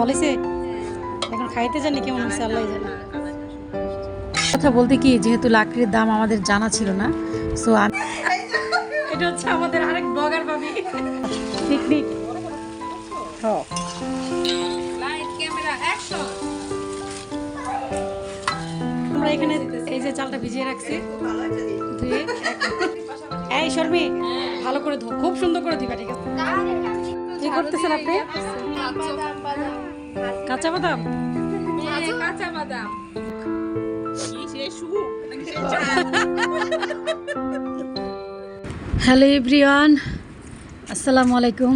বলেছে? এখন খাইতে জানি কেমন হচ্ছে আল্লাহ জানে। কথা বলতে কি যেহেতু লাকড়ির দাম আমাদের জানা ছিল না সো এটা হচ্ছে আমাদের আরেক ব্লগার ভাবি। পিকনিক হ্যাঁ। লাইট ক্যামেরা অ্যাকশন আমরা এখানে এই যে চালটা ভিজিয়ে রাখছি। ধুয়ে। এই শর্মি ভালো করে ধো খুব সুন্দর করে দিবা ঠিক আছে? কি করতেছেন আপনি? কাঁচা বাদাম। কাঁচা বাদাম? হ্যালো এভরিওয়ান আসসালামু আলাইকুম।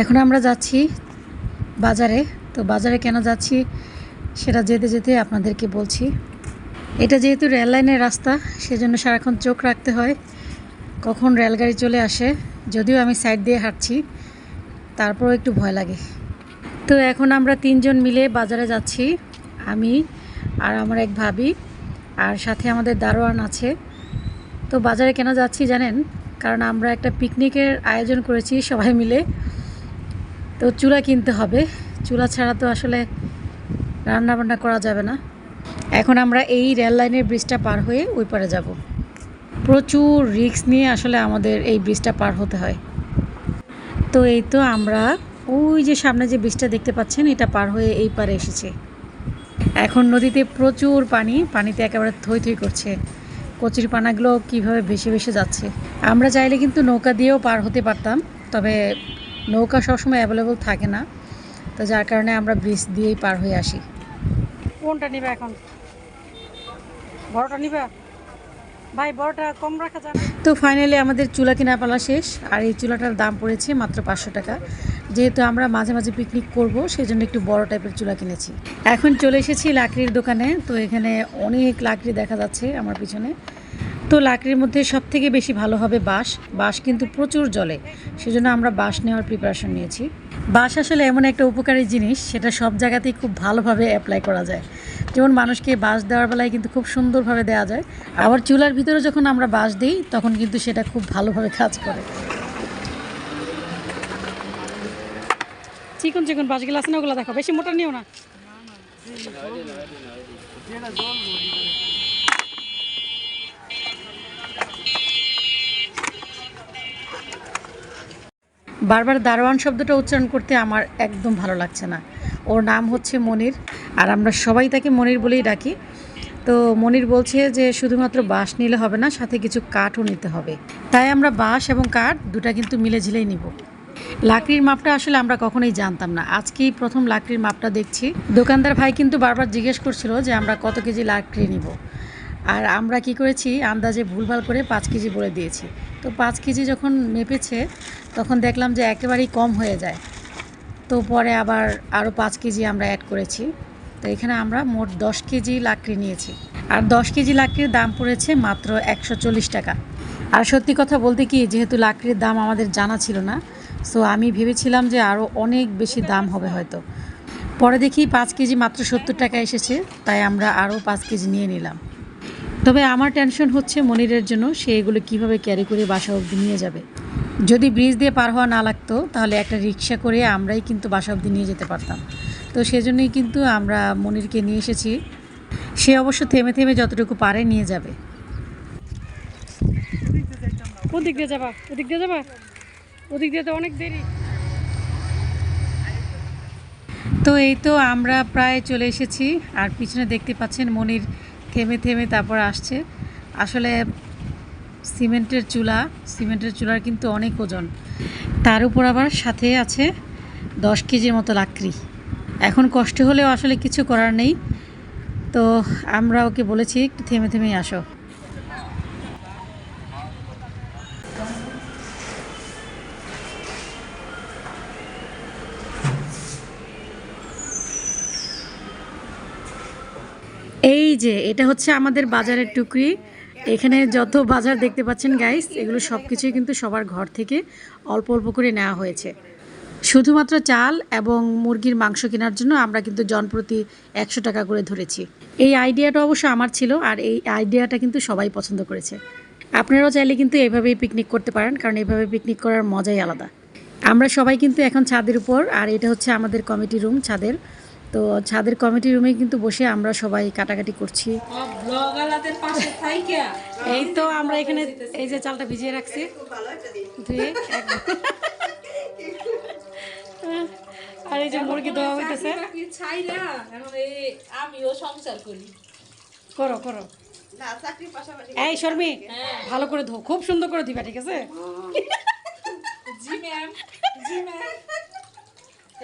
এখন আমরা যাচ্ছি বাজারে। তো বাজারে কেন যাচ্ছি সেটা যেতে যেতে আপনাদেরকে বলছি। এটা যেহেতু রেল লাইনের রাস্তা সেজন্য সারাক্ষণ চোখ রাখতে হয়। কখন রেলগাড়ি চলে আসে, যদিও আমি সাইড দিয়ে হাঁটছি, তারপরও একটু ভয় লাগে। তো এখন আমরা তিনজন মিলে বাজারে যাচ্ছি, আমি আর আমার এক ভাবি, আর সাথে আমাদের দারোয়ান আছে। তো বাজারে কেন যাচ্ছি জানেন? কারণ আমরা একটা পিকনিকের আয়োজন করেছি সবাই মিলে। তো চুলা কিনতে হবে, চুলা ছাড়া তো আসলে রান্না বান্না করা যাবে না। এখন আমরা এই রেল লাইনের ব্রিজটা পার হয়ে ওই পারে যাব। প্রচুর রিস্ক নিয়ে আসলে আমাদের এই ব্রিজটা পার হতে হয়। তো এই তো আমরা ওই যে সামনে যে ব্রিজটা দেখতে পাচ্ছেন, এটা পার হয়ে এই পারে এসেছে। এখন নদীতে প্রচুর পানি, পানিতে একেবারে থই থই করছে। কচির পানাগুলো কীভাবে ভেসে ভেসে যাচ্ছে। আমরা চাইলে কিন্তু নৌকা দিয়েও পার হতে পারতাম, তবে নৌকা সবসময় অ্যাভেলেবল থাকে না। তো যার কারণে আমরা ব্রিজ দিয়েই পার হয়ে আসি। কোনটা নিবে এখন? বড়টা নিবা? ভাই তো ফাইনালি আমাদের চুলা কিনা পালা শেষ, আর এই চুলাটার দাম পড়েছে মাত্র পাঁচশো টাকা। যেহেতু আমরা মাঝে মাঝে পিকনিক করব সেই জন্য একটু বড় টাইপের চুলা কিনেছি। এখন চলে এসেছি লাকড়ির দোকানে, তো এখানে অনেক লাকড়ি দেখা যাচ্ছে আমার পিছনে। তো লাকড়ির মধ্যে সব থেকে বেশি ভালো হবে বাঁশ বাঁশ কিন্তু প্রচুর জলে সেজন্য আমরা বাঁশ নেওয়ার প্রিপারেশন নিয়েছি বাঁশ আসলে এমন একটা উপকারী জিনিস সেটা সব জায়গাতেই খুব ভালোভাবে অ্যাপ্লাই করা যায় যেমন মানুষকে বাঁশ দেওয়ার বেলায় কিন্তু খুব সুন্দরভাবে দেওয়া যায় আবার চুলার ভিতরে যখন আমরা বাঁশ দিই তখন কিন্তু সেটা খুব ভালোভাবে কাজ করে চিকন চিকন বাঁশগুলো আছে না ওগুলো দেখো বেশি মোটা নিও না বারবার দারোয়ান শব্দটা উচ্চারণ করতে আমার একদম ভালো লাগছে না। ওর নাম হচ্ছে মনির, আর আমরা সবাই তাকে মনির বলেই ডাকি। তো মনির বলছে যে শুধুমাত্র বাঁশ নিলে হবে না, সাথে কিছু কাঠও নিতে হবে। তাই আমরা বাঁশ এবং কাঠ দুটা কিন্তু মিলে ঝিলেই নিব। লাকড়ির মাপটা আসলে আমরা কখনোই জানতাম না। আজকেই প্রথম লাকড়ির মাপটা দেখছি। দোকানদার ভাই কিন্তু বারবার জিজ্ঞেস করছিল যে আমরা কত কেজি লাকড়ি নিব। আর আমরা কি করেছি? আন্দাজে ভুলভাল করে পাঁচ কেজি বলে দিয়েছি। তো পাঁচ কেজি যখন মেপেছে, তখন দেখলাম যে একেবারেই কম হয়ে যায়। তো পরে আবার আরও পাঁচ কেজি আমরা অ্যাড করেছি। তো এখানে আমরা মোট দশ কেজি লাকড়ি নিয়েছি। আর দশ কেজি লাকড়ির দাম পড়েছে মাত্র একশো চল্লিশ টাকা। আর সত্যি কথা বলতে কি, যেহেতু লাকড়ির দাম আমাদের জানা ছিল না সো আমি ভেবেছিলাম যে আরও অনেক বেশি দাম হবে হয়তো। পরে দেখি পাঁচ কেজি মাত্র সত্তর টাকা এসেছে, তাই আমরা আরও পাঁচ কেজি নিয়ে নিলাম। তবে আমার টেনশন হচ্ছে মনিরের জন্য সে এগুলো কীভাবে ক্যারি করে বাসা অবধি নিয়ে যাবে। যদি ব্রিজ দিয়ে পার হওয়া না লাগতো তাহলে একটা রিক্সা করে আমরাই কিন্তু বাসা অবধি নিয়ে যেতে পারতাম। তো সেজন্যই কিন্তু আমরা মনিরকে নিয়ে এসেছি। সে অবশ্য থেমে থেমে যতটুকু পারে নিয়ে যাবে। কোন দিক দিয়ে যাবা? ওদিক দিয়ে যাবা? ওদিক দিয়ে তো অনেক দেরি। তো এই তো আমরা প্রায় চলে এসেছি আর পিছনে দেখতে পাচ্ছেন মনির থেমে থেমে তারপর আসছে। আসলে সিমেন্টের চুলা, সিমেন্টের চুলার কিন্তু অনেক ওজন। তার উপর আবার সাথে আছে দশ কেজির মতো লাকড়ি। এখন কষ্ট হলেও আসলে কিছু করার নেই। তো আমরা ওকে বলেছি, একটু থেমে থেমেই আসো। এটা হচ্ছে আমাদের বাজারের টুকরি। এখানে যত বাজার দেখতে পাচ্ছেন গাইস এগুলো সব কিছুই কিন্তু সবার ঘর থেকে অল্প অল্প করে নেওয়া হয়েছে। শুধুমাত্র চাল এবং মুরগির মাংস কেনার জন্য আমরা কিন্তু জনপ্রতি একশো টাকা করে ধরেছি। এই আইডিয়াটা অবশ্য আমার ছিল আর এই আইডিয়াটা কিন্তু সবাই পছন্দ করেছে। আপনারাও চাইলে কিন্তু এভাবেই পিকনিক করতে পারেন, কারণ এভাবে পিকনিক করার মজাই আলাদা। আমরা সবাই কিন্তু এখন ছাদের উপর, আর এটা হচ্ছে আমাদের কমিটি রুম ছাদের তো ছাদের কমিটি রুমে কিন্তু বসে আমরা সবাই কাটাকাটি করছি। এই তো আমরা এখানে এই যে চালটা ভিজিয়ে রাখছি। ধুয়ে আর এই যে মুরগি দেওয়া হইতেছে। আমিও সংসার করি। করো করো। এই শর্মি হ্যাঁ। ভালো করে ধো। খুব সুন্দর করে দিবা ঠিক আছে? জি ম্যাম জি ম্যাম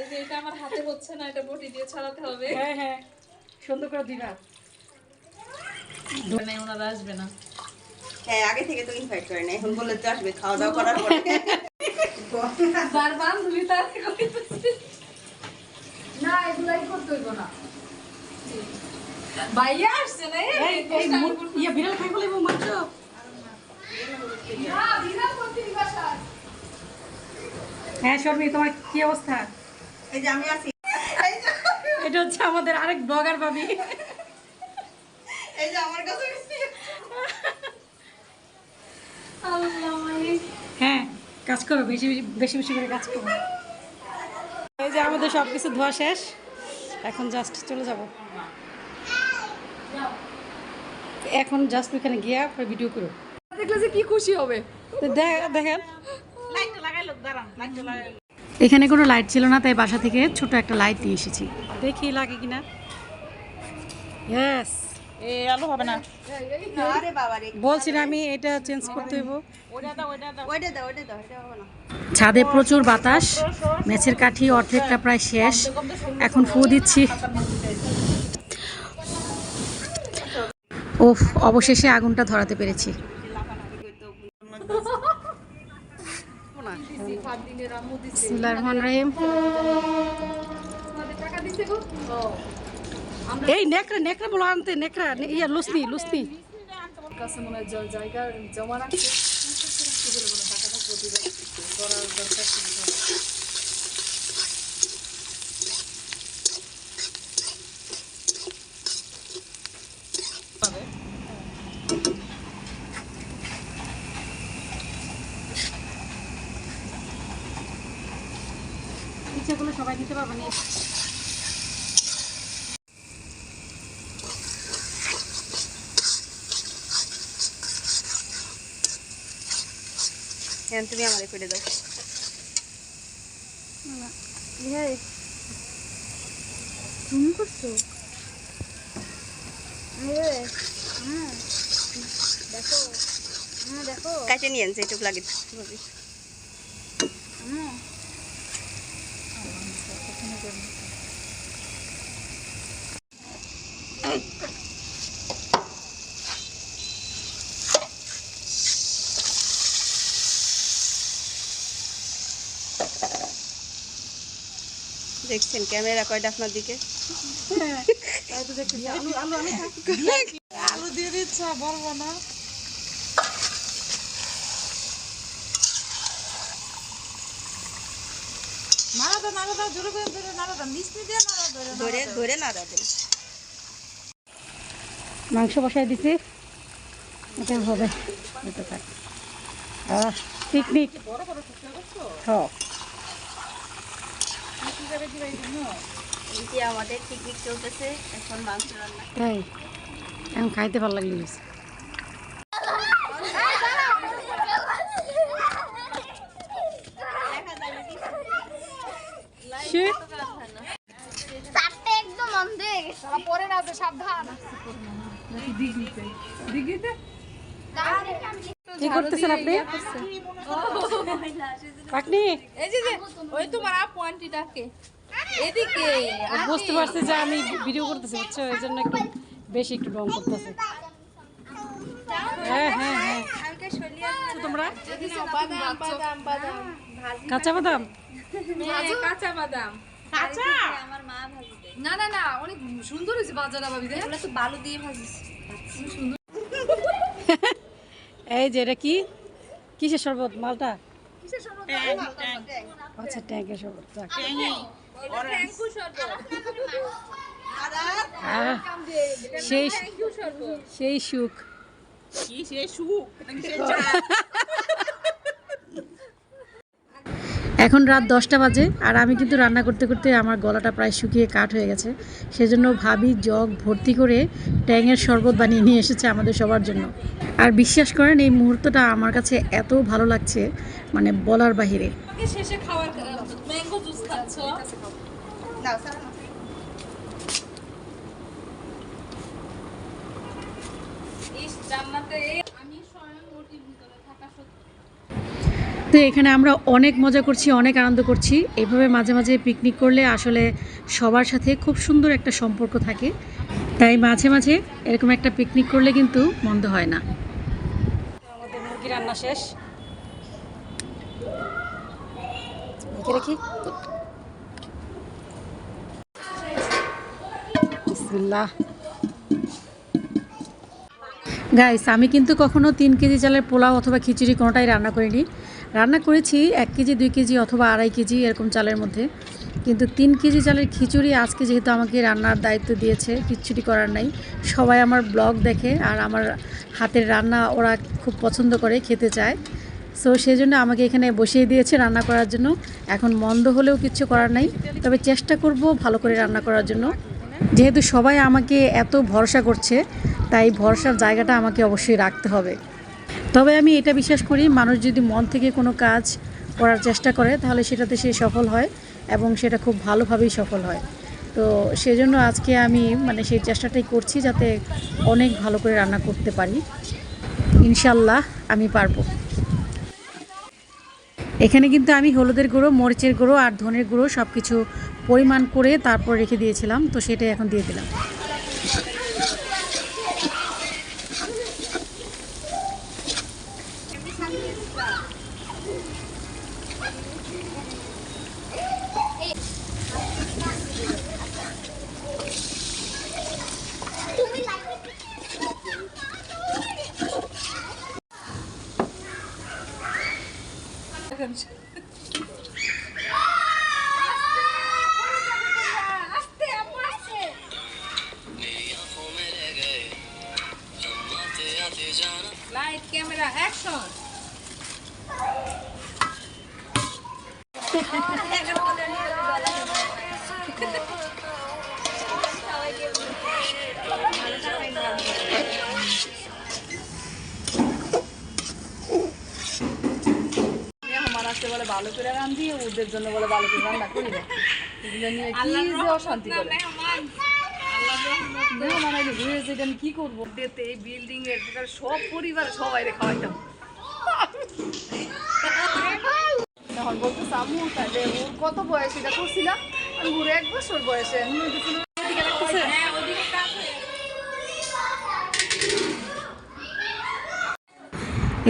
এই যে এটা আমার হাতে হচ্ছে না এটা বটি দিয়ে ছাড়াতে হবে। হ্যাঁ হ্যাঁ। সুন্দর করে দিবা। ওনারা আসবে না। হ্যাঁ আগে থেকে তো ইনভাইট করে না এখন বললে তো আসবে খাওয়া দাওয়া করার পরে। বার বান্ধবী তার না এগুলাই করতে হইব না। ভাইয়া আসছে না এই, ইয়া বিড়াল খাই বলে মাত্র। হ্যাঁ শর্মি তোমার কি অবস্থা? এই যে আমি আছি। এটা হচ্ছে আমাদের আরেক ব্লগার ভাবি। এই যে আমার কাছে হ্যাঁ কাজ করো বেশি বেশি বেশি বেশি করে কাজ করো। এই যে আমাদের সব কিছু ধোয়া শেষ। এখন জাস্ট চলে যাব। এখন জাস্ট ওইখানে গিয়ে ভিডিও করো। দেখলে যে কি খুশি হবে। তো দে- দেখেন। এখানে কোনো লাইট ছিল না তাই বাসা থেকে ছোট একটা লাইট দিয়ে এসেছি। দেখি লাগে কিনা? ইয়েস আরে বাবা রে বলছি না আমি এটা চেঞ্জ করতে হইব। ওইটা দাও ওইটা দাও। ওইটা দাও এটা হবে না। ছাদে প্রচুর বাতাস ম্যাচের কাঠি অর্ধেকটা প্রায় শেষ। এখন ফু দিচ্ছি। ওফ অবশেষে আগুনটা ধরাতে পেরেছি। রহমানির রহিম। এই নেকড়ে নেকড়ে বলো আনতে নেকড়া ইয়া লুসনি লুসনি। কাছে মনে হয় জায়গা জমা রাখছে সবাই দিতে পারবে না হ্যাঁ তুমি আমারে করে দাও। তুমি করছ? হ্যাঁ। দেখো। হ্যাঁ দেখো। কাছে নিয়ে আনছে একটু লাগে হ্যাঁ দেখছেন ক্যামেরা কয়টা আপনার দিকে? আলু দিয়ে দিচ্ছা বলব না। মাংস বসাই দিছি। এটা হবে পিকনিক। হ্যাঁ আমাদের পিকনিক চলতেছে এখন মাংস রান্না। তাই? এখন খাইতে ভালো লাগল পরে না সাবধান। দিঘিতে কি করতেছেন আপনি? পাকনি? এই যে যে, ওই তোমার আপু আন্টিটাকে এদিকে। বুঝতে পারছি যে আমি ভিডিও করতেছি বুঝছ? এই জন্য একটু বেশি একটু ডং করতেছে। হ্যাঁ হ্যাঁ হ্যাঁ। তো তোমরা? বাদাম বাদাম বাদাম। কাঁচা বাদাম? হ্যাঁ, কাঁচা বাদাম। কাঁচা? আমার মা ভাজি না না না অনেক সুন্দর হয়েছে বাজারা ভাবি এগুলো তো বালু দিয়ে ভাজিস। এই যে এটা কি? কিসের শরবত? মালটা? আচ্ছা ট্যাঙ্কের শরবত সেই সেই সেই সুখ? এখন রাত দশটা বাজে আর আমি কিন্তু রান্না করতে করতে আমার গলাটা প্রায় শুকিয়ে কাঠ হয়ে গেছে। সেজন্য ভাবি জগ ভর্তি করে ট্যাঙের শরবত বানিয়ে নিয়ে এসেছে আমাদের সবার জন্য। আর বিশ্বাস করেন এই মুহূর্তটা আমার কাছে এত ভালো লাগছে মানে বলার বাহিরে। শেষে খাওয়ার ম্যাঙ্গো জুস খাচ্ছ? জান্নাতে এই আমি স্বয়ং ওটির ভিতরে থাকা সত্যি তো এখানে আমরা অনেক মজা করছি অনেক আনন্দ করছি। এভাবে মাঝে মাঝে পিকনিক করলে আসলে সবার সাথে খুব সুন্দর একটা সম্পর্ক থাকে। তাই মাঝে মাঝে এরকম একটা পিকনিক করলে কিন্তু মন্দ হয় না। আমাদের মুরগি রান্না শেষ। বিসমিল্লাহ। গাইস আমি কিন্তু কখনো তিন কেজি চালের পোলাও অথবা খিচুড়ি কোনোটাই রান্না করিনি। রান্না করেছি এক কেজি, দুই কেজি অথবা আড়াই কেজি এরকম চালের মধ্যে। কিন্তু তিন কেজি চালের খিচুড়ি আজকে যেহেতু আমাকে রান্নার দায়িত্ব দিয়েছে কিচ্ছুটি করার নাই। সবাই আমার ব্লগ দেখে আর আমার হাতের রান্না ওরা খুব পছন্দ করে, খেতে চায়। সো সেই জন্য আমাকে এখানে বসিয়ে দিয়েছে রান্না করার জন্য। এখন মন্দ হলেও কিচ্ছু করার নাই। তবে চেষ্টা করব ভালো করে রান্না করার জন্য। যেহেতু সবাই আমাকে এত ভরসা করছে, তাই ভরসার জায়গাটা আমাকে অবশ্যই রাখতে হবে। তবে আমি এটা বিশ্বাস করি, মানুষ যদি মন থেকে কোনো কাজ করার চেষ্টা করে, তাহলে সেটাতে সে সফল হয় এবং সেটা খুব ভালোভাবেই সফল হয়। তো সেজন্য আজকে আমি মানে সেই চেষ্টাটাই করছি যাতে অনেক ভালো করে রান্না করতে পারি। ইনশাল্লাহ আমি পারব। এখানে কিন্তু আমি হলুদের গুঁড়ো, মরিচের গুঁড়ো আর ধনের গুঁড়ো সব কিছু পরিমাণ করে তারপর রেখে দিয়েছিলাম, তো সেটাই এখন দিয়ে দিলাম। লাইট ক্যামেরা অ্যাকশন আসতে বলে ভালো করে রান্ধি ওদের জন্য বলে ভালো করে রান্না করি না। এগুলো নিয়ে কি অশান্তি করে মেহমান আইলে ঘুরে এসে এটা আমি কি করব? এই বিল্ডিং এর ভিতরে সব পরিবার সবাই রে খাওয়াইতাম। তখন বলতো সামু তাহলে ওর কত বয়স? এটা করছিলাম আমি ঘুরে এক বছর বয়সে। এখন ওই দেখুন ওদিকে রাখতেছে।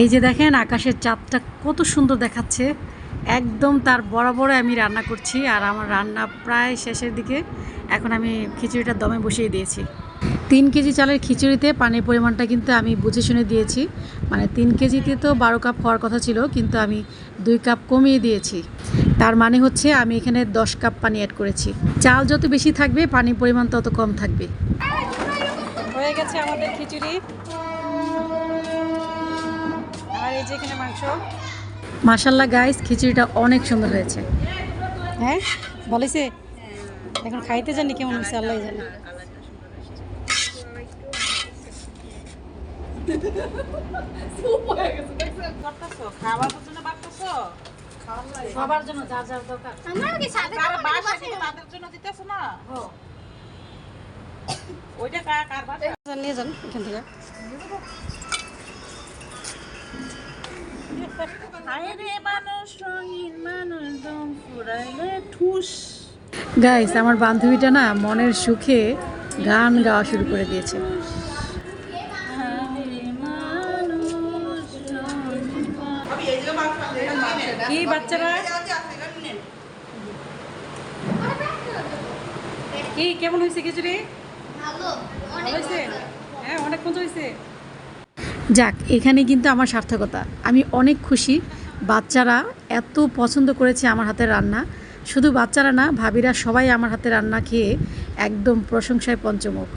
এই যে দেখেন আকাশের চাঁদটা কত সুন্দর দেখাচ্ছে। একদম তার বরাবর আমি রান্না করছি আর আমার রান্না প্রায় শেষের দিকে। এখন আমি খিচুড়িটা দমে বসিয়ে দিয়েছি। তিন কেজি চালের খিচুড়িতে পানির পরিমাণটা কিন্তু আমি বুঝে শুনে দিয়েছি। মানে তিন কেজিতে তো বারো কাপ হওয়ার কথা ছিল, কিন্তু আমি দুই কাপ কমিয়ে দিয়েছি। তার মানে হচ্ছে আমি এখানে দশ কাপ পানি অ্যাড করেছি। চাল যত বেশি থাকবে, পানির পরিমাণ তত কম থাকবে। হয়ে গেছে আমাদের খিচুড়ি। আর এই যে এখানে মাংস। মাশাল্লাহ গাইস খিচুড়িটা অনেক সুন্দর হয়েছে। হ্যাঁ বলেছে এখন খাইতে জানি কেমন হয়েছে আল্লাহ জানে। সবার জন্য যার যার দরকার। আমার কি সাথে নিয়ে যান এখান থেকে। গাইস আমার বান্ধবীটা না মনের সুখে গান গাওয়া শুরু করে দিয়েছে। কি বাচ্চারা? কি কেমন হয়েছে খিচুড়ি? হ্যাঁ অনেক মজা হয়েছে। যাক এখানে কিন্তু আমার সার্থকতা। আমি অনেক খুশি। বাচ্চারা এত পছন্দ করেছে আমার হাতের রান্না। শুধু বাচ্চারা না, ভাবিরা সবাই আমার হাতে রান্না খেয়ে একদম প্রশংসায় পঞ্চমুখ।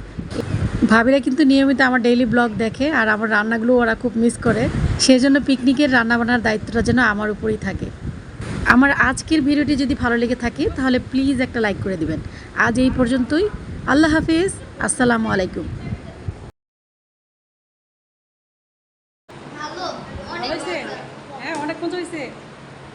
ভাবিরা কিন্তু নিয়মিত আমার ডেইলি ব্লগ দেখে আর আমার রান্নাগুলো ওরা খুব মিস করে। সেই জন্য পিকনিকের রান্নাবান্নার দায়িত্বটা যেন আমার উপরেই থাকে। আমার আজকের ভিডিওটি যদি ভালো লেগে থাকে, তাহলে প্লিজ একটা লাইক করে দিবেন। আজ এই পর্যন্তই। আল্লাহ হাফিজ। আসসালামু আলাইকুম।